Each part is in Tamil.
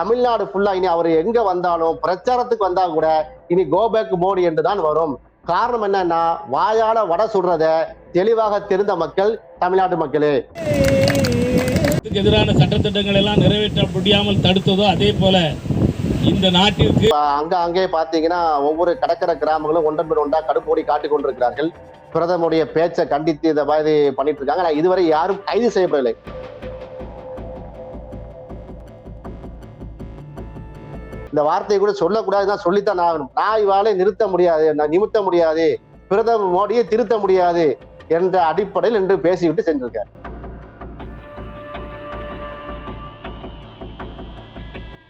தமிழ்நாடு ஃபுல்லா இனி அவர் எங்க வந்தாலும் பிரச்சாரத்துக்கு வந்தா கூட இனி கோபேக் மோடி என்று தான் வரும். காரணம் என்னன்னா வாயால வடை சுடுறத தெளிவாக தெரிந்த மக்கள் தமிழ்நாட்டு மக்களே. எதிரான சட்டத்திட்டங்கள் எல்லாம் நிறைவேற்ற முடியாமல் தடுத்ததோ அதே போல இந்த நாட்டிற்கு அங்க அங்கே பாத்தீங்கன்னா ஒவ்வொரு கடற்கரை கிராமங்களும் ஒன்றன் பின் ஒன்றா கடுப்போடி காட்டிக் கொண்டிருக்கிறார்கள். பிரதமருடைய பேச்சை கண்டித்து இந்த மாதிரி பண்ணிட்டு இருக்காங்க. இதுவரை யாரும் கைது செய்யப்படவில்லை இந்த வார்த்தையை கூட சொல்லக்கூடாதுதான் சொல்லித்தான் ஆகணும். நாய் வாழை நிறுத்த முடியாது நான் நிமித்த முடியாது பிரதமர் மோடியை திருத்த முடியாது என்ற அடிப்படையில் என்று பேசிவிட்டு சென்றிருக்கார்.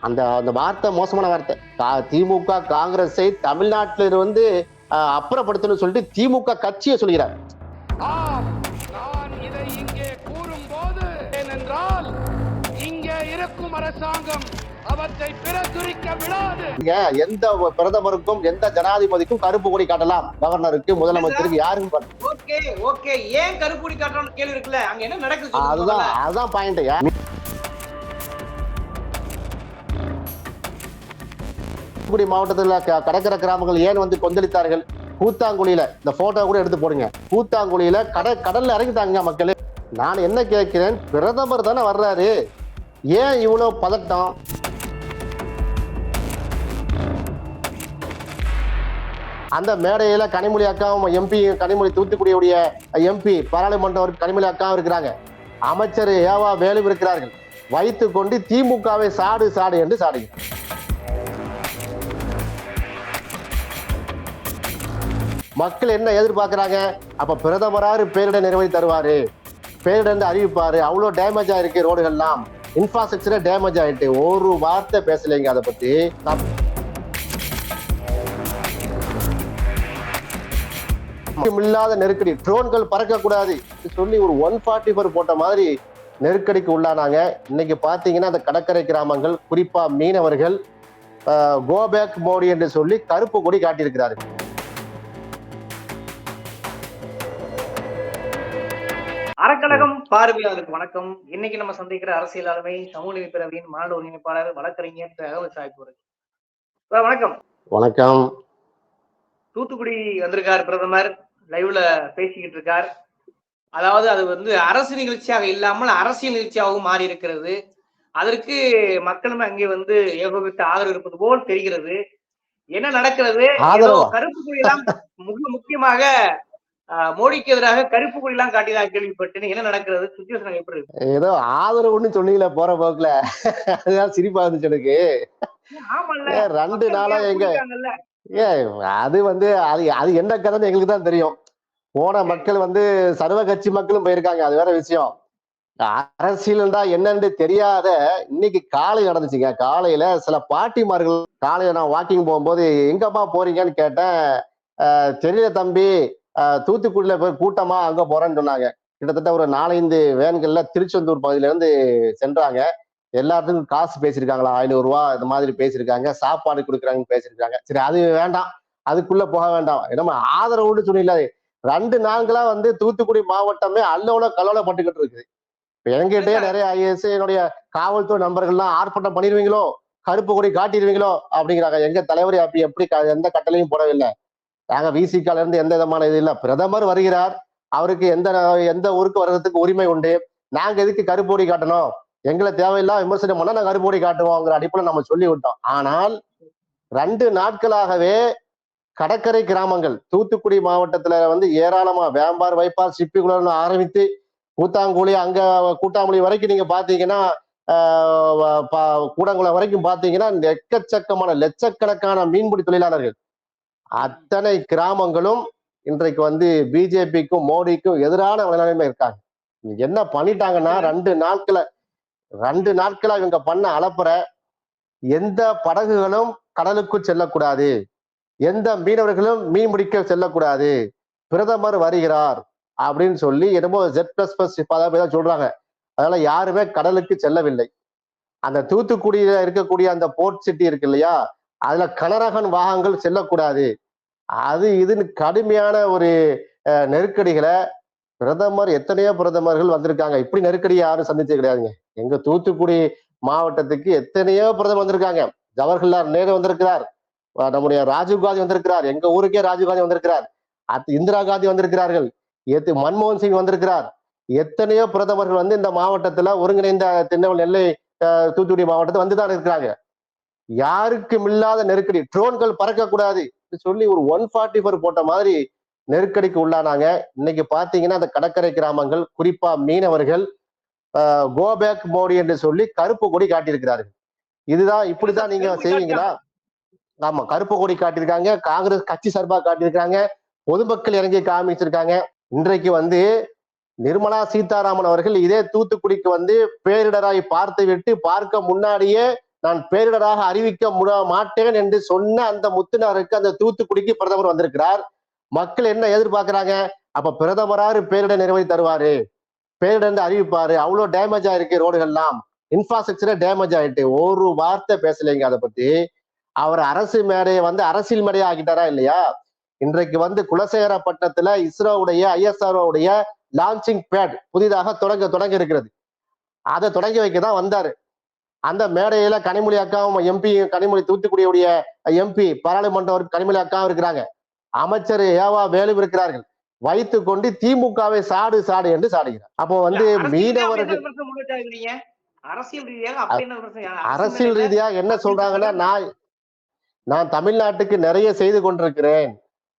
அந்த அந்த வார்த்தை மோசமான வார்த்தை. கா- திமுக காங்கிரஸை தமிழ்நாட்டில் வந்து அஹ், அப்புறப்படுத்தணும்னு சொல்லிட்டு திமுக கட்சியை சொல்கிறார். நான் இதை இங்கே ஏனென்றால் இங்கே இருக்கும் அரசாங்கம் அவற்றை பிரசுரிக்க விடாது எந்த பிரதமருக்கும் எந்த ஜனாதிபதிக்கும் கருப்பு கொடி காட்டலாம். கவர்னருக்கு முதலமைச்சருக்கு யாருக்கும். Okay okay. ஏன் கருப்புடி காட்டுறோம்னு கேள்வி இருக்குல்ல? அங்க என்ன நடக்குது அதுதான். அதுதான் பாயிண்ட் தூத்துக்குடி மாவட்டத்தில் க- கடற்கரை கிராமங்கள் ஏன் வந்து கொந்தளித்தார்கள்? கூத்தாங்குழியில இந்த போட்டோ கூட எடுத்து போடுங்க. கூத்தாங்குழியில கட கடல்ல இறங்கிட்டாங்க மக்களே. நான் என்ன கேட்கிறேன்? பிரதமர் தானே வர்றாரு. ஏன் இவ்வளவு பதட்டம்? அந்த மேடையில கனிமொழி அக்காவும் எம்பி கனிமொழி தூத்துக்குடியுடைய எம்பி பாராளுமன்ற கனிமொழி அக்காவும் இருக்கிறாங்க. அமைச்சர் ஏவா வேலும் இருக்கிறார்கள். வைத்து கொண்டு திமுகவை சாடு சாடு என்று சாடுகிறார். மக்கள் என்ன எதிர்பார்க்குறாங்க? அப்ப பிரதமராரு பேரிடர் நிறைவேறி தருவாரு. பேரிடர் அறிவிப்பாரு. அவ்வளவு டேமேஜ் ஆயிருக்கு ரோடுகள்லாம். இன்ஃப்ராஸ்ட்ரக்சரே டேமேஜ் ஆயிட்டு ஒரு வார்த்தை பேசலைங்க. அதை பத்தி இல்லாத நெருக்கடி. ட்ரோன்கள் பறக்க கூடாது சொல்லி ஒரு ஒன் ஃபார்ட்டி ஃபோர் போட்ட மாதிரி நெருக்கடிக்கு உள்ளானாங்க. இன்னைக்கு பாத்தீங்கன்னா அந்த கடற்கரை கிராமங்கள் குறிப்பா மீனவர்கள் கோபேக் மோடி என்று சொல்லி கருப்பு கொடி காட்டியிருக்கிறார்கள். அறக்கழகம் பார்வையாளருக்கு வணக்கம். இன்னைக்கு நம்ம சந்திக்கிற அரசியல் ஆளுமை சமூக நீதி பிறவியின் மாநில ஒருங்கிணைப்பாளர் வழக்கறிஞர் தகவல் சாய்ப்பூர் வணக்கம். வணக்கம். தூத்துக்குடி வந்திருக்கார் பிரதமர். லைவ்ல பேசிக்கிட்டு இருக்கார் அதாவது அது வந்து அரசு நிகழ்ச்சியாக இல்லாமல் அரசியல் நிகழ்ச்சியாகவும் மாறி இருக்கிறது அதற்கு மக்களுமே அங்கே வந்து ஏகோபித்து ஆதரவு இருப்பது போல் தெரிகிறது. என்ன நடக்கிறது? கருப்பு கொடியெல்லாம் மிக முக்கியமாக மோடிக்கு எதிராக கருப்பு கொடியெல்லாம் காட்டியதாக கேள்விப்பட்டேன். என்ன நடக்கிறது? சுச்சுவேஷன் எப்படி இருக்கு? ஏதோ ஆதரவுன்னு சொன்னீங்களே போற போக்குல. அதுதான் சிரிப்பா இருந்துச்சு எனக்கு. ரெண்டு நாளா எங்க. ஏ அது வந்து அது அது என்ன கதைன்னு எங்களுக்கு தான் தெரியும். போன மக்கள் வந்து சர்வ கட்சி மக்களும் போயிருக்காங்க அது வேற விஷயம். அரசியல் தான் என்னன்னு தெரியாத இன்னைக்கு காலை நடந்துச்சுங்க. காலையில சில பாட்டிமார்கள் காலையில நான் வாக்கிங் போகும்போது எங்கப்பா போறீங்கன்னு கேட்டேன். "அஹ், தெரியல தம்பி. தூத்துக்குடியில போய் கூட்டமா அங்க போறேன்னு சொன்னாங்க. கிட்டத்தட்ட ஒரு நாலஞ்சு வேன்கள்ல திருச்செந்தூர் பகுதியில இருந்து சென்றாங்க. எல்லாத்துக்கும் காசு பேசியிருக்காங்களா? ஐநூறு ரூபா இந்த மாதிரி பேசியிருக்காங்க சாப்பாடு கொடுக்குறாங்கன்னு பேசியிருக்காங்க. சரி அது வேண்டாம். அதுக்குள்ள போக வேண்டாம். நம்ம ஆதரவுன்னு சொன்னீங்களா ரெண்டு நாட்களா வந்து தூத்துக்குடி மாவட்டமே அல்லோல கலோல பட்டுக்கிட்டு இருக்குது. இப்ப என்கிட்டயே நிறைய ஐஏஎஸ் என்னுடைய காவல்துறை நண்பர்கள்லாம் ஆர்ப்பாட்டம் பண்ணிடுவீங்களோ? கருப்பு கொடி காட்டிடுவீங்களோ? அப்படிங்கிறாங்க. எங்க தலைவர் அப்படி எப்படி எந்த கட்டளையும் போடவில்லை. நாங்க விசிகால இருந்து எந்த விதமான இது இல்ல. பிரதமர் வருகிறார். அவருக்கு எந்த எந்த ஊருக்கு வர்றதுக்கு உரிமை உண்டு? நாங்க எதுக்கு கருப்பு கொடி காட்டணும்? எங்களை தேவையில்லாம விமர்சனம் பண்ணா நாங்க அறுபடி காட்டுவோங்கிற அடிப்படையில் நம்ம சொல்லி விட்டோம் ஆனால் ரெண்டு நாட்களாகவே கடற்கரை கிராமங்கள் தூத்துக்குடி மாவட்டத்துல வந்து ஏராளமா வேம்பார் வைப்பார் சிப்பிக்குளம்னு ஆரம்பித்து கூத்தாங்குழி அங்க கூட்டாங்குழி வரைக்கும் நீங்க பாத்தீங்கன்னா கூடங்குளம் வரைக்கும் பாத்தீங்கன்னா எக்கச்சக்கமான லட்சக்கணக்கான மீன்பிடி தொழிலாளர்கள். அத்தனை கிராமங்களும் இன்றைக்கு வந்து பிஜேபிக்கும் மோடிக்கும் எதிரான நிலைமை இருக்காங்க. என்ன பண்ணிட்டாங்கன்னா ரெண்டு நாட்களை ரெண்டு நாட்களா இவங்க பண்ண அலப்புற எந்த படகுகளும் கடலுக்கு செல்லக்கூடாது. எந்த மீனவர்களும் மீன் பிடிக்க செல்லக்கூடாது. பிரதமர் வருகிறார் அப்படின்னு சொல்லி என்னமோ ஜெட் பிளஸ் பிளஸ் அதாவது சொல்றாங்க. அதனால யாருமே கடலுக்கு செல்லவில்லை. அந்த தூத்துக்குடியில இருக்கக்கூடிய அந்த போர்ட் சிட்டி இருக்கு இல்லையா? அதுல கனரகன் வாகனங்கள் செல்லக்கூடாது. அது இதுன்னு கடுமையான ஒரு நெருக்கடிகளை பிரதமர் எத்தனையோ பிரதமர்கள் வந்திருக்காங்க. இப்படி நெருக்கடி யாரும் சந்திச்சது கிடையாதுங்க. எங்க தூத்துக்குடி மாவட்டத்துக்கு எத்தனையோ பிரதமர் வந்திருக்காங்க. ஜவஹர்லால் நேரு வந்திருக்கிறார். நம்முடைய ராஜீவ் காந்தி வந்திருக்கிறார். எங்க ஊருக்கே ராஜீவ் காந்தி வந்திருக்கிறார். அத் இந்திரா காந்தி வந்திருக்கிறார்கள். எத்து மன்மோகன் சிங் வந்திருக்கிறார். எத்தனையோ பிரதமர்கள் வந்து இந்த மாவட்டத்துல ஒருங்கிணைந்த திருநெல்வேலி நெல்லை தூத்துக்குடி மாவட்டத்தில் வந்துதான் இருக்கிறாங்க. யாருக்கும் இல்லாத நெருக்கடி. ட்ரோன்கள் பறக்கக்கூடாது. சொல்லி ஒரு ஒன் ஃபார்ட்டி ஃபோர் போட்ட மாதிரி நெருக்கடிக்கு உள்ளானாங்க. இன்னைக்கு பாத்தீங்கன்னா அந்த கடற்கரை கிராமங்கள் குறிப்பா மீனவர்கள் கோபேக் மோடி என்று சொல்லி கருப்பு கொடி காட்டியிருக்கிறார்கள். இதுதான் இப்படிதான் நீங்க செய்வீங்களா? ஆமா கருப்பு கொடி காட்டியிருக்காங்க. காங்கிரஸ் கட்சி சார்பா காட்டியிருக்காங்க பொதுமக்கள் இறங்கி காமிச்சிருக்காங்க. இன்றைக்கு வந்து நிர்மலா சீதாராமன் அவர்கள் இதே தூத்துக்குடிக்கு வந்து பேரிடராய் பார்த்து விட்டு பார்க்க முன்னாடியே நான் பேரிடராக அறிவிக்க முட மாட்டேன் என்று சொன்ன அந்த முத்துனாருக்கு அந்த தூத்துக்குடிக்கு பிரதமர் வந்திருக்கிறார். மக்கள் என்ன எதிர்பார்க்கிறாங்க? அப்ப பிரதமராரு பேரிடர் நிறைவேறி தருவாரு. பேரிடர் அறிவிப்பாரு. அவ்வளவு டேமேஜ் ஆயிருக்கு ரோடுகள்லாம். இன்ஃப்ராஸ்ட்ரக்சரே டேமேஜ் ஆயிட்டு. ஒரு வார்த்தை பேசலைங்க அதை பத்தி. அவர் அரசு மேடையை வந்து அரசியல் மேடையா ஆகிட்டாரா இல்லையா? இன்றைக்கு வந்து குலசேகரப்பட்டினத்துல இஸ்ரோவுடைய ஐஎஸ்ஆர்ஓடைய லான்ச்சிங் பேட் புதிதாக தொடங்க தொடங்க இருக்கிறது. அதை தொடங்கி வைக்க தான் வந்தாரு. அந்த மேடையில கனிமொழி அக்காவும் எம்பி கனிமொழி தூத்துக்குடியுடைய எம்பி பாராளுமன்ற கனிமொழி அக்காவும் இருக்கிறாங்க. அமைச்சர் ஏவா வேலு இருக்கிறார்கள் வைத்து கொண்டு திமுகவை சாடு சாடு என்று சாடுகிறார். அப்போ வந்து மீனவர்கள் ரீதியாக? அரசியல் ரீதியா என்ன சொல்றாங்கன்னா நான் நான் தமிழ்நாட்டுக்கு நிறைய செய்து கொண்டிருக்கிறேன்.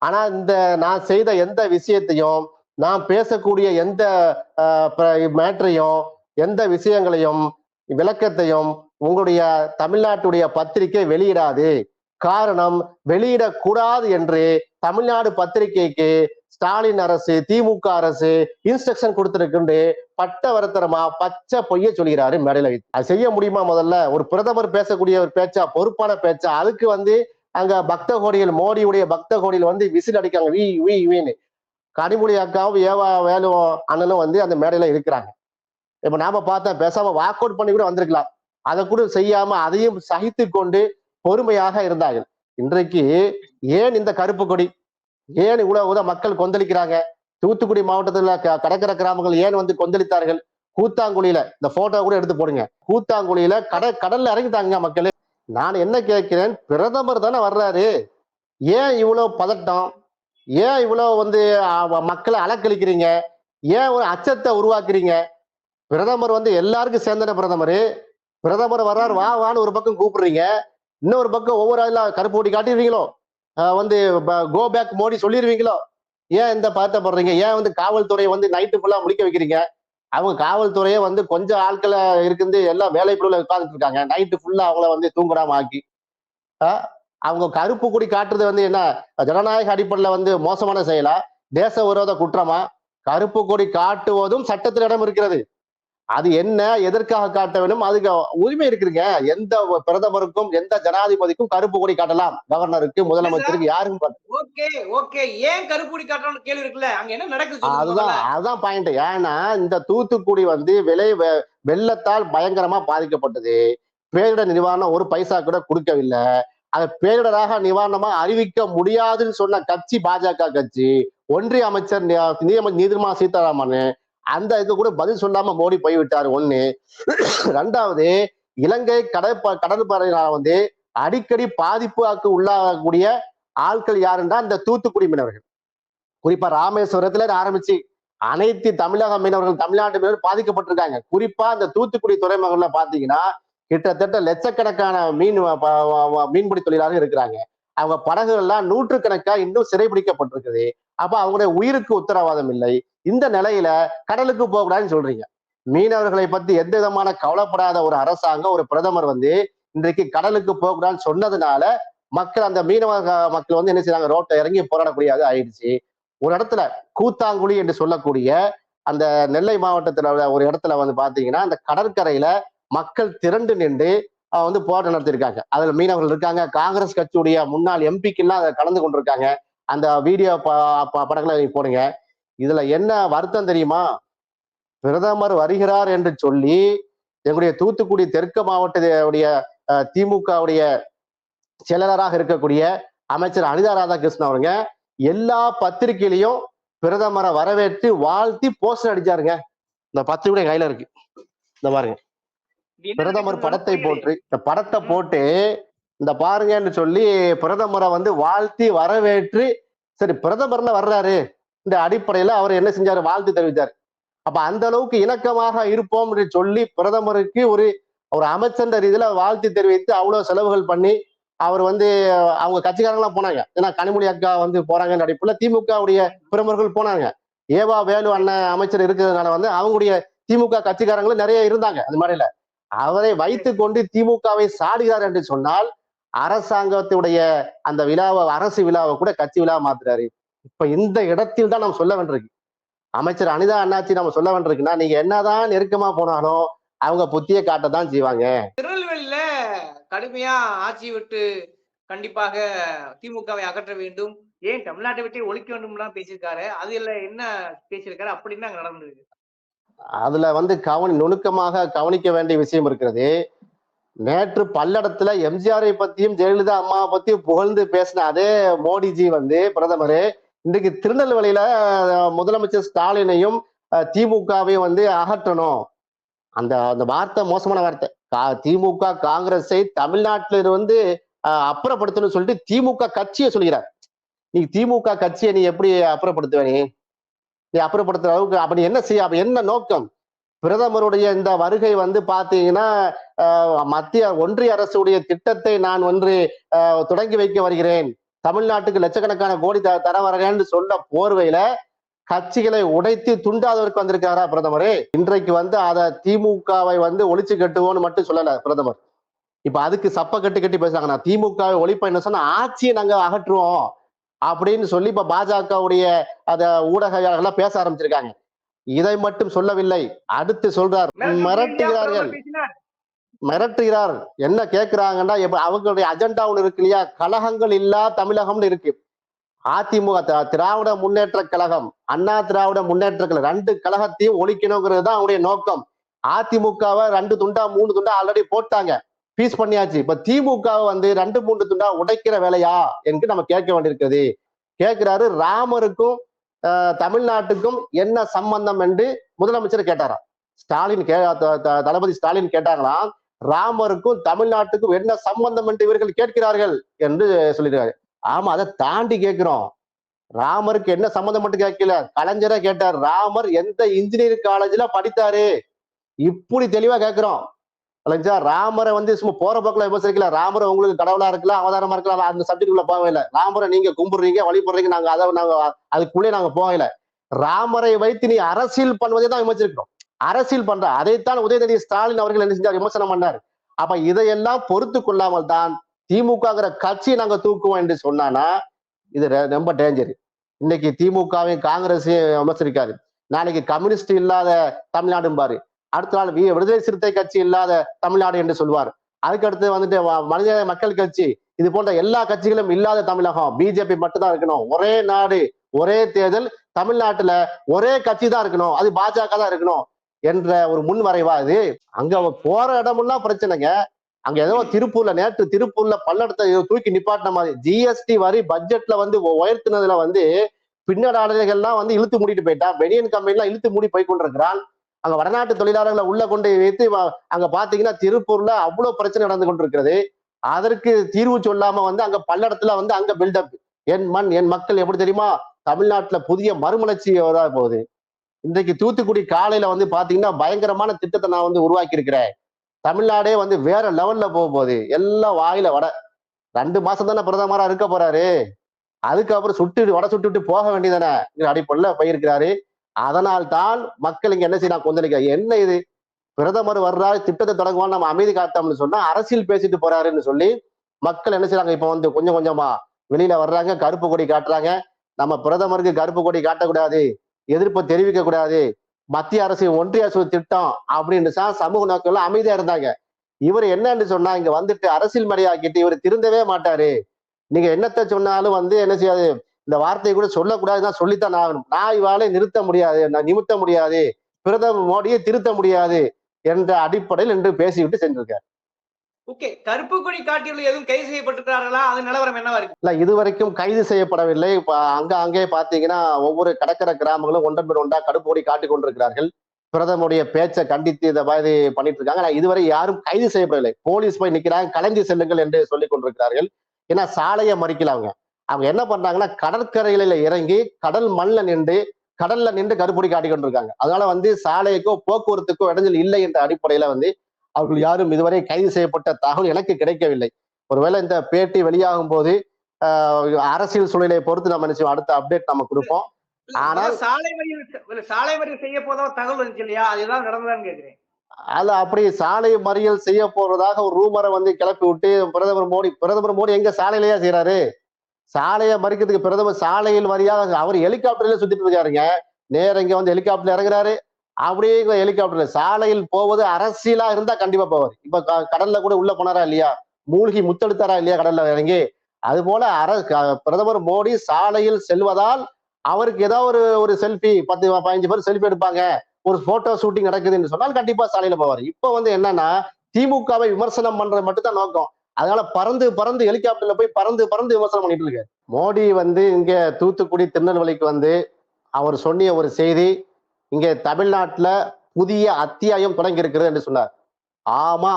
ஆனா இந்த நான் செய்த எந்த விஷயத்தையும் நான் பேசக்கூடிய எந்த மேட்டரையும் எந்த விஷயங்களையும் விளக்கத்தையும் உங்களுடைய தமிழ்நாட்டுடைய பத்திரிகை வெளியிடாது. காரணம் வெளியிடக்கூடாது என்று தமிழ்நாடு பத்திரிகைக்கு ஸ்டாலின் அரசு திமுக அரசு இன்ஸ்ட்ரக்ஷன் கொடுத்துருக்குண்டு. பட்ட வரத்தரமா பச்சை பொய்ய சொல்கிறாரு மேடையில. அது செய்ய முடியுமா முதல்ல? ஒரு பிரதமர் பேசக்கூடிய ஒரு பேச்சா பொறுப்பான பேச்சா அதுக்கு வந்து அங்க பக்த கோடியில் மோடியுடைய பக்த கோடியில் வந்து விசில் அடிக்காங்க வி வி வின்னு. கனிமொழி அக்காவும் ஏவா வேலும் அண்ணனும் வந்து அந்த மேடையில இருக்கிறாங்க. இப்ப நாம பார்த்தா பேசாம வாக் அவுட் பண்ணி கூட வந்திருக்கலாம். அதை கூட செய்யாம அதையும் சகித்து கொண்டு பொறுமையாக இருந்தார்கள். இன்றைக்கு ஏன் இந்த கருப்பு கொடி? ஏன் இவ்வளவு உத மக்கள் கொந்தளிக்கிறாங்க? தூத்துக்குடி மாவட்டத்துல க- கடற்கரை கிராமங்கள் ஏன் வந்து கொந்தளித்தார்கள்? கூத்தாங்குழியில இந்த போட்டோ கூட எடுத்து போடுங்க. கூத்தாங்குழியில கட கடல்ல இறங்கிட்டாங்க மக்கள். நான் என்ன கேட்கிறேன்? பிரதமர் தானே வர்றாரு. ஏன் இவ்வளவு பதட்டம்? ஏன் இவ்வளவு வந்து மக்களை அலக்களிக்கிறீங்க ஏன் ஒரு அச்சத்தை உருவாக்குறீங்க? பிரதமர் வந்து எல்லாருக்கும் சேர்ந்தன பிரதமர். பிரதமர் வர்றாரு வா வான்னு ஒரு பக்கம் கூப்பிடுறீங்க. இன்னொரு பக்கம் ஒவ்வொரு கருப்பு ஓட்டி காட்டிடுறீங்களோ? வந்து கோ பேக் மோடி சொல்லிடுவீங்களோ ஏன் இந்த பதட்டப்படுறீங்க ஏன் வந்து காவல்துறையை வந்து நைட்டு ஃபுல்லாக முடிக்க வைக்கிறீங்க? அவங்க காவல்துறையே வந்து கொஞ்சம் ஆட்களை இருக்குது எல்லாம் வேலை உட்காந்துட்டு இருக்காங்க. நைட்டு ஃபுல்லாக அவங்கள வந்து தூங்குடாம ஆக்கி. அவங்க கருப்பு குடி காட்டுறது வந்து என்ன? ஜனநாயக அடிப்படையில் வந்து மோசமான செயலா? தேச விரோத குற்றமா? கருப்பு கொடி காட்டுவதும் சட்டத்தில் இடம் இருக்கிறது. அது என்ன எதற்காக காட்ட வேண்டும்? அதுக்கு உரிமை இருக்குதுங்க. எந்த பிரதமருக்கும் எந்த ஜனாதிபதிக்கும் கருப்பு கொடி காட்டலாம். கவர்னருக்கு முதலமைச்சருக்கு யாருக்கும் ஓகே ஓகே. ஏன் கருப்புடி காட்டணும்னு கேள்வி இருக்குல்ல? அங்க என்ன நடக்குது சொல்லுங்க அதுதான். அதுதான் பாயிண்ட் ஏன்னா இந்த தூத்துக்குடி வந்து விலை வெள்ளத்தால் பயங்கரமா பாதிக்கப்பட்டது. பேரிடர் நிவாரணம் ஒரு பைசா கூட கொடுக்கவில்லை. அதை பேரிடராக நிவாரணமா அறிவிக்க முடியாதுன்னு சொன்ன கட்சி பாஜக கட்சி ஒன்றிய அமைச்சர் நிர்மலா சீதாராமன் அந்த இது கூட பதில் சொல்லாம மோடி போய்விட்டார். ஒண்ணு. ரெண்டாவது இலங்கை கடற்ப கடற்படையினால் வந்து அடிக்கடி பாதிப்புக்கு உள்ளாகக்கூடிய ஆட்கள் யாருன்னா இந்த தூத்துக்குடி மீனவர்கள். குறிப்பா ராமேஸ்வரத்துல ஆரம்பிச்சு அனைத்து தமிழக மீனவர்கள் தமிழ்நாட்டு மீனவர்கள் பாதிக்கப்பட்டிருக்காங்க. குறிப்பா இந்த தூத்துக்குடி துறைமுகம்ல பாத்தீங்கன்னா கிட்டத்தட்ட லட்சக்கணக்கான மீன் மீன்பிடி தொழிலாளர்கள் இருக்கிறாங்க. அவங்க படகுகள்லாம் நூற்றுக்கணக்கா இன்னும் சிறைபிடிக்கப்பட்டிருக்குது. அப்ப அவங்களுடைய உயிருக்கு உத்தரவாதம் இல்லை. இந்த நிலையில கடலுக்கு போகக்கூடாதுன்னு சொல்றீங்க. மீனவர்களை பத்தி எந்த விதமான கவலைப்படாத ஒரு அரசாங்கம் ஒரு பிரதமர் வந்து இன்றைக்கு கடலுக்கு போகக்கூடாதுன்னு சொன்னதுனால மக்கள் அந்த மீனவ மக்கள் வந்து என்ன செய்யறாங்க ரோட்டை இறங்கி போராடக்கூடியது ஆயிடுச்சு. ஒரு இடத்துல கூத்தாங்குழி என்று சொல்லக்கூடிய அந்த நெல்லை மாவட்டத்துல உள்ள ஒரு இடத்துல வந்து பாத்தீங்கன்னா அந்த கடற்கரையில மக்கள் திரண்டு நின்று வந்து போராட்டம் நடத்தியிருக்காங்க. அதுல மீனவர்கள் இருக்காங்க. காங்கிரஸ் கட்சியுடைய முன்னாள் எம்பிக்கெல்லாம் அதை கலந்து கொண்டிருக்காங்க. அந்த வீடியோ படங்களை நீங்க போடுங்க. இதுல என்ன வருத்தம் தெரியுமா? பிரதமர் வருகிறார் என்று சொல்லி எங்களுடைய தூத்துக்குடி தெற்கு மாவட்டத்துடைய திமுகவுடைய செயலராக இருக்கக்கூடிய அமைச்சர் அனிதா ராதாகிருஷ்ணன் அவருங்க எல்லா பத்திரிகையிலையும் பிரதமரை வரவேற்று வாழ்த்தி போஸ்டர் அடிச்சாருங்க. இந்த பத்திரிகை கையில இருக்கு. இந்த பாருங்க. பிரதமர் படத்தை. போட்டு இந்த படத்தை போட்டு இந்த பாருங்கன்னு சொல்லி பிரதமரை வந்து வாழ்த்தி வரவேற்று சரி பிரதமர்ல வர்றாரு. இந்த அடிப்படையில அவர் என்ன செஞ்சாரு? வாழ்த்து தெரிவித்தார். அப்ப அந்த அளவுக்கு இணக்கமாக இருப்போம் என்று சொல்லி பிரதமருக்கு ஒரு ஒரு அமைச்சர் ரீதியில வாழ்த்து தெரிவித்து அவ்வளவு செலவுகள் பண்ணி அவர் வந்து அவங்க கட்சிக்காரங்களாம் போனாங்க. ஏன்னா கனிமொழி அக்கா வந்து போறாங்கன்னு அடிப்படையில் திமுகவுடைய பிரமுகர்கள் போனாங்க. ஏவா வேலு அண்ணன் அமைச்சர் இருக்கிறதுனால வந்து அவங்களுடைய திமுக கட்சிக்காரங்களும் நிறைய இருந்தாங்க. அந்த மாதிரில அவரை வைத்து கொண்டு திமுகவை சாடுகிறார் என்று சொன்னால் அரசாங்கத்துடைய அந்த விழாவை அரசு விழாவை கூட கட்சி விழா மாத்துறாரு. இப்ப இந்த இடத்தில் தான் நம்ம சொல்ல வேண்டியிருக்கு. அமைச்சர் அனிதா அண்ணாச்சி நம்ம சொல்ல வேண்டியிருக்குன்னா நீங்க என்னதான் நெருக்கமா போனாலும் அவங்க புத்திய காட்டத்தான் செய்வாங்க. திருநெல்வேலியில கடுமையா ஆட்சி விட்டு கண்டிப்பாக திமுகவை அகற்ற வேண்டும். ஏன் தமிழ்நாட்டை விட்டு ஒழிக்க வேண்டும்லாம் பேசியிருக்காரு. அதுல என்ன பேசியிருக்காரு? அப்படின்னு நடந்திருக்கு? அதுல வந்து கவனி நுணுக்கமாக கவனிக்க வேண்டிய விஷயம் இருக்கிறது. நேற்று பல்லடத்துல எம்ஜிஆரை பத்தியும் ஜெயலலிதா அம்மாவை பத்தியும் புகழ்ந்து பேசின அதே மோடிஜி வந்து பிரதமர் இன்றைக்கு திருநெல்வேலியில முதலமைச்சர் ஸ்டாலினையும் திமுகவையும் வந்து அகற்றணும். அந்த அந்த வார்த்தை மோசமான வார்த்தை. கா- திமுக காங்கிரஸை தமிழ்நாட்டில வந்து அப்புறப்படுத்தணும்னு சொல்லிட்டு திமுக கட்சியை சொல்கிறார். நீ திமுக கட்சியை நீ எப்படி அப்புறப்படுத்துவ நீ? நீ அப்புறப்படுத்துற அளவுக்கு அப்ப நீ என்ன செய்ய அப்ப என்ன நோக்கம்? பிரதமருடைய இந்த வருகை வந்து பாத்தீங்கன்னா மத்திய ஒன்றிய அரசுடைய திட்டத்தை நான் ஒன்று தொடங்கி வைக்க வருகிறேன். தமிழ்நாட்டுக்கு லட்சக்கணக்கான கோடி த தர வரேன்னு சொல்ல போர்வையில கட்சிகளை உடைத்து துண்டாதவருக்கு வந்திருக்காரா பிரதமர்? இன்றைக்கு வந்து அதை திமுகவை வந்து ஒழிச்சு கட்டுவோம்னு மட்டும் சொல்லல பிரதமர். இப்ப அதுக்கு சப்ப கட்டி கட்டி பேசுறாங்க நான் திமுகவை ஒழிப்பேன் என்ன சொன்னா ஆட்சியை நாங்க அகற்றுவோம் அப்படின்னு சொல்லி இப்ப பாஜகவுடைய அத ஊடகங்கள்லாம் பேச ஆரம்பிச்சிருக்காங்க. இதை மட்டும் சொல்லவில்லை. அடுத்து சொல்றார். மிரட்டுகிறார்கள். மிரட்டுகிறார். என்ன கேட்கிறாங்கன்னா அவங்களுடைய அஜெண்டா ஒண்ணு இருக்கு இல்லையா? கழகங்கள் இல்லா தமிழகம்னு இருக்கு. அதிமுக திராவிட முன்னேற்ற கழகம் அண்ணா திராவிட முன்னேற்ற கழகம் ரெண்டு கழகத்தையும் ஒழிக்கணுங்கிறது தான் அவங்களுடைய நோக்கம். அதிமுகவை ரெண்டு துண்டா மூணு துண்டா ஆல்ரெடி போட்டாங்க. பீஸ் பண்ணியாச்சு. இப்ப திமுகவை வந்து ரெண்டு மூணு துண்டா உடைக்கிற வேலையா? என்று நம்ம கேட்க வேண்டியிருக்கிறது. கேட்கிறாரு ராமருக்கும் தமிழ்நாட்டுக்கும் என்ன சம்பந்தம் என்று முதலமைச்சர் கேட்டாராம். ஸ்டாலின் கே தளபதி ஸ்டாலின் கேட்டாங்களாம் ராமருக்கும் தமிழ்நாட்டுக்கும் என்ன சம்பந்தம் என்று இவர்கள் கேட்கிறார்கள் என்று சொல்லியிருக்காரு. ஆமா அதை தாண்டி கேட்கிறோம். ராமருக்கு என்ன சம்பந்தம் மட்டும் கேட்கல. கலைஞரை கேட்டார் ராமர் எந்த இன்ஜினியரிங் காலேஜ்ல படித்தாரு? இப்படி தெளிவா கேட்கிறோம். இல்லைங்களா? ராமரை வந்து சும்மா போற போக்குல விமர்சிக்கல. ராமரை உங்களுக்கு கடவுளா இருக்கலாம் அவதாரமா இருக்கலாம் அந்த சப்ஜெக்ட் உள்ள போகவே இல்லை. ராமரை நீங்க கும்பிடுறீங்க வழிபடுறீங்க நாங்க அதை நாங்க அதுக்குள்ளே நாங்க போகல ராமரை வைத்து நீ அரசியல் பண்ணுவதை தான் விமர்சிக்கிறோம். அரசியல் பண்ற அதைத்தான் உதயநிதி ஸ்டாலின் அவர்கள் என்ன செஞ்சார்? விமர்சனம் பண்ணார். அப்ப இதையெல்லாம் பொறுத்து கொள்ளாமல் தான் திமுகங்கிற கட்சியை நாங்க தூக்குவோம் என்று சொன்னானா இது ரெ- ரொம்ப டேஞ்சர் இன்னைக்கு திமுகவையும் காங்கிரஸையும் விமர்சிக்காரு நாளைக்கு கம்யூனிஸ்ட் இல்லாத தமிழ்நாடும்பாரு. அடுத்த நாள் வி- விடுதலை சிறுத்தை கட்சி இல்லாத தமிழ்நாடு என்று சொல்வார். அதுக்கு அடுத்து வந்துட்டு மனித மக்கள் கட்சி இது போன்ற எல்லா கட்சிகளும் இல்லாத தமிழகம். பிஜேபி மட்டும்தான் இருக்கணும். ஒரே நாடு ஒரே தேர்தல் தமிழ்நாட்டுல ஒரே கட்சி தான் இருக்கணும். அது பாஜக தான் இருக்கணும் என்ற ஒரு முன்வரைவா இது? அங்க போற இடமெல்லாம் பிரச்சனைங்க. அங்க ஏதோ திருப்பூர்ல நேற்று திருப்பூர்ல பல்லடத்தை தூக்கி நிப்பாட்டின மாதிரி. ஜிஎஸ்டி வரி பட்ஜெட்ல வந்து உயர்த்தினதுல வந்து பின்னடாளர்கள்லாம் வந்து இழுத்து மூடிட்டு போயிட்டான் பெனியன் கம்பெனிலாம் இழுத்து மூடி போய் கொண்டிருக்கிறான். அங்க வடநாட்டு தொழிலாளர்களை உள்ள கொண்டு வைத்து அங்க பாத்தீங்கன்னா திருப்பூர்ல அவ்வளவு பிரச்சனை நடந்து கொண்டிருக்கிறது. அதற்கு தீர்வு சொல்லாம வந்து அங்க பல்லடத்துல வந்து அங்க பில்டப் என் மண் என் மக்கள் எப்படி தெரியுமா? தமிழ்நாட்டுல புதிய மறுமலர்ச்சி வர போகுது. இன்றைக்கு தூத்துக்குடி காலையில வந்து பாத்தீங்கன்னா பயங்கரமான திட்டத்தை நான் வந்து உருவாக்கி இருக்கிறேன் தமிழ்நாடே வந்து வேற லெவல்ல போக போகுது. எல்லாம் வாயில வடை ரெண்டு மாசம் தானே பிரதமரா இருக்க போறாரு. அதுக்கப்புறம் சுட்டு வடை சுட்டுட்டு போக வேண்டியதானே அடிப்படையில் போயிருக்கிறாரு. அதனால் தான் மக்கள் இங்க என்ன செய்யலாம் கொந்தளிக்க என்ன இது? பிரதமர் வர்றாரு திட்டத்தை தொடங்குவான்னு நம்ம அமைதி காத்தோம்னு சொன்னா அரசியல் பேசிட்டு போறாருன்னு சொல்லி மக்கள் என்ன செய்யறாங்க? இப்ப வந்து கொஞ்சம் கொஞ்சமா வெளியில வர்றாங்க கருப்பு கொடி காட்டுறாங்க. நம்ம பிரதமருக்கு கருப்பு கொடி காட்டக்கூடாது எதிர்ப்பு தெரிவிக்க கூடாது மத்திய அரசு ஒன்றிய அரசு திட்டம் அப்படின்னு சமூக நோக்கம்ல அமைதியா இருந்தாங்க. இவர் என்னன்னு சொன்னா இங்க வந்துட்டு அரசியல் மறையாக்கிட்டு இவர் திருந்தவே மாட்டாரு. நீங்க என்னத்த சொன்னாலும் வந்து என்ன செய்யாது? இந்த வார்த்தையை கூட சொல்லக்கூடாதுதான் சொல்லித்தான் ஆகணும். நான் இவாளை நிறுத்த முடியாது நான் நிமித்த முடியாது பிரதமர் மோடியை திருத்த முடியாது என்ற அடிப்படையில் என்று பேசிவிட்டு சென்றிருக்கார். ஓகே கருப்பு கொடி காட்டியுள்ள எதுவும் கைது செய்யப்பட்டிருக்கிறார்களா? அது நிலவரம் என்னவா இருக்கு? இல்ல இதுவரைக்கும் கைது செய்யப்படவில்லை. அங்க அங்கே பாத்தீங்கன்னா ஒவ்வொரு கடற்கரை கிராமங்களும் ஒன்றன் பின் ஒன்றா கடுப்பு கொடி காட்டிக் கொண்டிருக்கிறார்கள். பிரதமருடைய பேச்சை கண்டித்து இந்த மாதிரி பண்ணிட்டு இருக்காங்க ஆனா இதுவரை யாரும் கைது செய்யப்படவில்லை. போலீஸ் போய் நிக்கிறாங்க கலைஞ்சு செல்லுங்கள் என்று சொல்லிக் கொண்டிருக்கிறார்கள். ஏன்னா சாலையை மறிக்கல அவங்க. அவங்க என்ன பண்றாங்கன்னா கடற்கரையில இறங்கி கடல் மண்ணில் நின்று கடல்ல நின்று கருப்பொடி காட்டிக் கொண்டிருக்காங்க. அதனால வந்து சாலைக்கோ போக்குவரத்துக்கோ இடைஞ்சல் இல்லை என்ற அடிப்படையில வந்து அவர்கள் யாரும் இதுவரை கைது செய்யப்பட்ட தகவல் எனக்கு கிடைக்கவில்லை. ஒருவேளை இந்த பேட்டி வெளியாகும் போது அரசியல் சூழ்நிலையை பொறுத்து நம்ம நினைச்சோம் அடுத்த அப்டேட் நம்ம கொடுப்போம். ஆனால் சாலை மறியல் சாலை மறியல் செய்ய போதா தகவல் வந்துச்சு இல்லையா? அதுதான் நடந்ததான்னு கேக்குறேன். அது அப்படி சாலை மறியல் செய்ய போறதாக ஒரு ரூமரை வந்து கிளப்பி விட்டு பிரதமர் மோடி பிரதமர் மோடி எங்க சாலையிலேயே செய்யறாரு சாலையை மறிக்கிறதுக்கு பிரதமர் சாலையில் வரியாக அவர் ஹெலிகாப்டர்ல சுத்திட்டு இருக்காருங்க. நேர இங்க வந்து ஹெலிகாப்டர்ல இறங்குறாரு. அப்படியே ஹெலிகாப்டர்ல சாலையில் போவது அரசியலா இருந்தா கண்டிப்பா போவார். இப்ப க- கடல்ல கூட உள்ள போனாரா இல்லையா? மூழ்கி முத்தெடுத்தாரா இல்லையா கடல்ல இறங்கி? அது போல அர பிரதமர் மோடி சாலையில் செல்வதால் அவருக்கு ஏதாவது ஒரு ஒரு செல்ஃபி பத்து பதினஞ்சு பேர் செல்ஃபி எடுப்பாங்க. ஒரு போட்டோ ஷூட்டிங் நடக்குதுன்னு சொன்னால் கண்டிப்பா சாலையில போவார். இப்ப வந்து என்னன்னா திமுகவை விமர்சனம் பண்றது மட்டும் தான் நோக்கம். அதனால பறந்து பறந்து ஹெலிகாப்டர்ல போய் பறந்து பறந்து விமர்சனம் பண்ணிட்டு இருக்காரு. மோடி வந்து இங்க தூத்துக்குடி திருநெல்வேலிக்கு வந்து அவர் சொன்னிய ஒரு செய்தி இங்க தமிழ்நாட்டுல புதிய அத்தியாயம் தொடங்கி இருக்கிறது என்று சொன்னார். ஆமா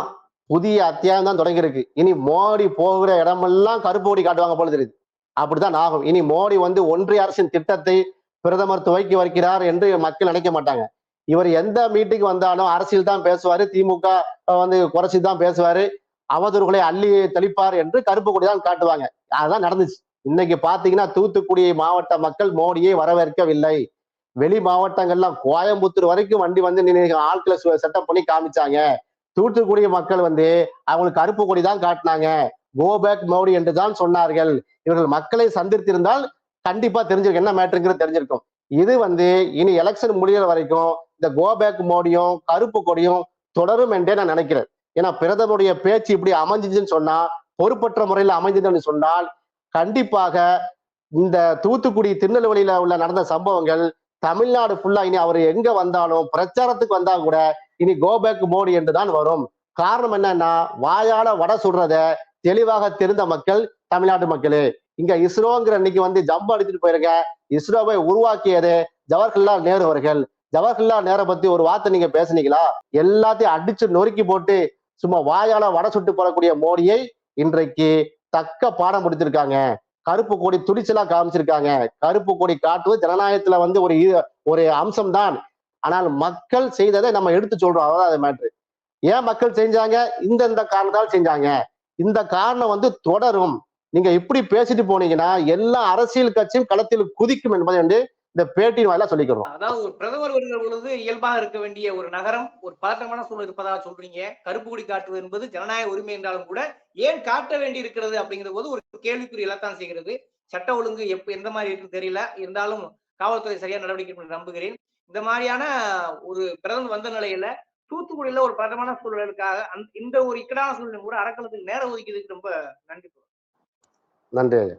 புதிய அத்தியாயம் தான் தொடங்கி இருக்கு. இனி மோடி போகிற இடமெல்லாம் கருப்பு கொடி காட்டுவாங்க போல தெரியுது. அப்படித்தான் ஆகும். இனி மோடி வந்து ஒன்றிய அரசின் திட்டத்தை பிரதமர் துவக்கி வைக்கிறார் என்று மக்கள் நினைக்க மாட்டாங்க. இவர் எந்த மீட்டிங் வந்தாலும் அரசியல் தான் பேசுவாரு. திமுக வந்து குறைச்சி தான் பேசுவாரு. அவதூறுகளை அள்ளி தெளிப்பார் என்று கருப்பு கொடிதான் காட்டுவாங்க. அதுதான் நடந்துச்சு. இன்னைக்கு பாத்தீங்கன்னா தூத்துக்குடி மாவட்ட மக்கள் மோடியை வரவேற்கவில்லை. வெளி மாவட்டங்கள்லாம் கோயம்புத்தூர் வரைக்கும் வண்டி வந்து நின்று ஆட்களை செட்டப் பண்ணி காமிச்சாங்க. தூத்துக்குடி மக்கள் வந்து அவங்களுக்கு கருப்பு கொடி தான் காட்டினாங்க. கோ பேக் மோடி என்று தான் சொன்னார்கள். இவர்கள் மக்களை சந்தித்திருந்தால் கண்டிப்பா தெரிஞ்சிருக்கும். என்ன மேட்ருங்கிறது தெரிஞ்சிருக்கும். இது வந்து இனி எலெக்ஷன் முடிகிற வரைக்கும் இந்த கோ பேக் மோடியும் கருப்பு கொடியும் தொடரும் என்றே நான் நினைக்கிறேன். ஏன்னா பிரதமருடைய பேச்சு இப்படி அமைஞ்சிச்சுன்னு சொன்னா பொறுப்பற்ற முறையில் அமைஞ்சதுன்னு சொன்னால் கண்டிப்பாக இந்த தூத்துக்குடி திருநெல்வேலியில உள்ள நடந்த சம்பவங்கள் தமிழ்நாடு ஃபுல்லா இனி அவர் எங்க வந்தாலும் பிரச்சாரத்துக்கு வந்தா கூட இனி கோபேக் மோடி என்று தான் வரும். காரணம் என்னன்னா வாயால வடை சுடுறத தெளிவாக தெரிந்த மக்கள் தமிழ்நாட்டு மக்களே. இங்க இஸ்ரோங்கிற இன்னைக்கு வந்து ஜம்பு அடிச்சுட்டு போயிருங்க இஸ்ரோவை உருவாக்கியது ஜவஹர்லால் நேரு அவர்கள். ஜவஹர்லால் நேரு பத்தி ஒரு வார்த்தை நீங்க பேசுனீங்களா? எல்லாத்தையும் அடிச்சு நொறுக்கி போட்டு சும்மா வாயால வட சுட்டு போடக்கூடிய மோடியை இன்றைக்கு தக்க பாடம் கொடுத்திருக்காங்க கருப்பு கொடி துடிச்சலா காமிச்சிருக்காங்க. கருப்பு கொடி காட்டுவது ஜனநாயகத்துல வந்து ஒரு ஒரு அம்சம் தான் ஆனால் மக்கள் செய்ததை நம்ம எடுத்து சொல்றோம். அதான் அது மேட்ரு ஏன் மக்கள் செஞ்சாங்க? இந்த இந்த காரணத்தால் செஞ்சாங்க. இந்த காரணம் வந்து தொடரும். நீங்க இப்படி பேசிட்டு போனீங்கன்னா எல்லா அரசியல் கட்சியும் களத்தில் குதிக்கும் என்பதை வந்து இந்த பேட்டியின் வாயிலா சொல்லிக்கிறோம். அதாவது ஒரு பிரதமர் வருகிற பொழுது இயல்பாக இருக்க வேண்டிய ஒரு நகரம் ஒரு பதட்டமான சூழல் இருப்பதாக சொல்றீங்க. கருப்பு கொடி காட்டுவது என்பது ஜனநாயக உரிமை என்றாலும் கூட ஏன் காட்ட வேண்டி இருக்கிறது அப்படிங்கிற போது ஒரு கேள்விக்குறி எழத்தான் செய்கிறது. சட்ட ஒழுங்கு எப்ப எந்த மாதிரி இருக்குன்னு தெரியல. இருந்தாலும் காவல்துறை சரியா நடவடிக்கை எடுக்கும் நம்புகிறேன். இந்த மாதிரியான ஒரு பிரதமர் வந்த நிலையில தூத்துக்குடியில ஒரு பதட்டமான சூழலுக்காக இந்த ஒரு இக்கடான சூழ்நிலை கூட அறக்கலத்துக்கு நேரம் ஒதுக்கியதுக்கு ரொம்ப நன்றி நன்றி.